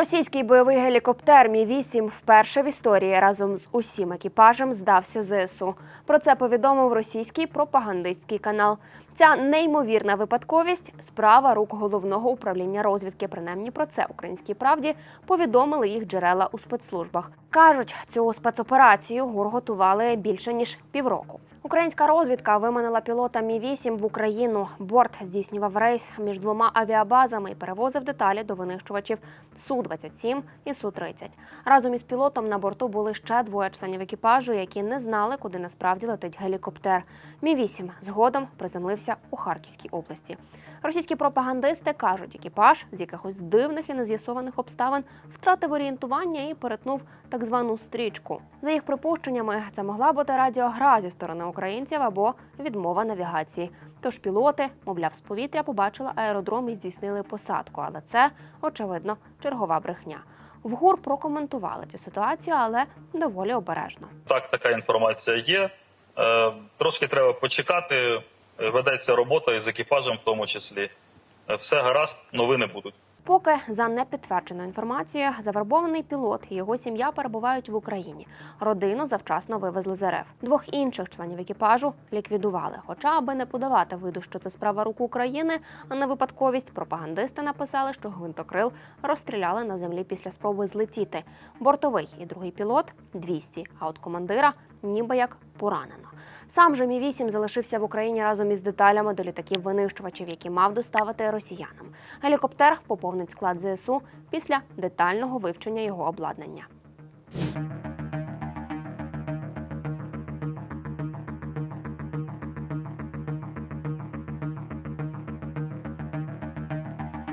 Російський бойовий гелікоптер Мі 8 вперше в історії разом з усім екіпажем здався ЗСУ. Про це повідомив російський пропагандистський канал. Ця неймовірна випадковість справа рук головного управління розвідки. Принаймні про це українській правді повідомили їх джерела у спецслужбах. кажуть, цю спецоперацію ГУР готували більше ніж півроку. Українська розвідка виманила пілота Мі 8 в Україну. Борт здійснював рейс між двома авіабазами і перевозив деталі до винищувачів су 27 і су 30 Разом із пілотом на борту були ще двоє членів екіпажу, які не знали, куди насправді летить гелікоптер. Мі 8 згодом приземлився у Харківській області. Російські пропагандисти кажуть, екіпаж з якихось дивних і нез'ясованих обставин втратив орієнтування і перетнув так звану стрічку. За їх припущеннями, це могла бути радіогра зі сторони українців або відмова навігації. Тож пілоти, мовляв, з повітря побачили аеродром і здійснили посадку, але це очевидно чергова брехня. В ГУР прокоментували цю ситуацію, але доволі обережно. Так, така інформація є. Е, Трошки треба почекати. Ведеться робота із екіпажем, в тому числі. Е, Все гаразд, новини будуть. Поки за непідтвердженою інформацією, завербований пілот і його сім'я перебувають в Україні. Родину завчасно вивезли з РФ. Двох інших членів екіпажу ліквідували. Хоча, аби не подавати виду, що це справа рук України, а не випадковість, пропагандисти написали, що гвинтокрил розстріляли на землі після спроби злетіти. Бортовий і другий пілот 200, а от командира ніби як поранено. Сам же Мі 8 залишився в Україні разом із деталями до літаків винищувачів, які мав доставити росіянам. Гелікоптер поповнить склад ЗСУ після детального вивчення його обладнання.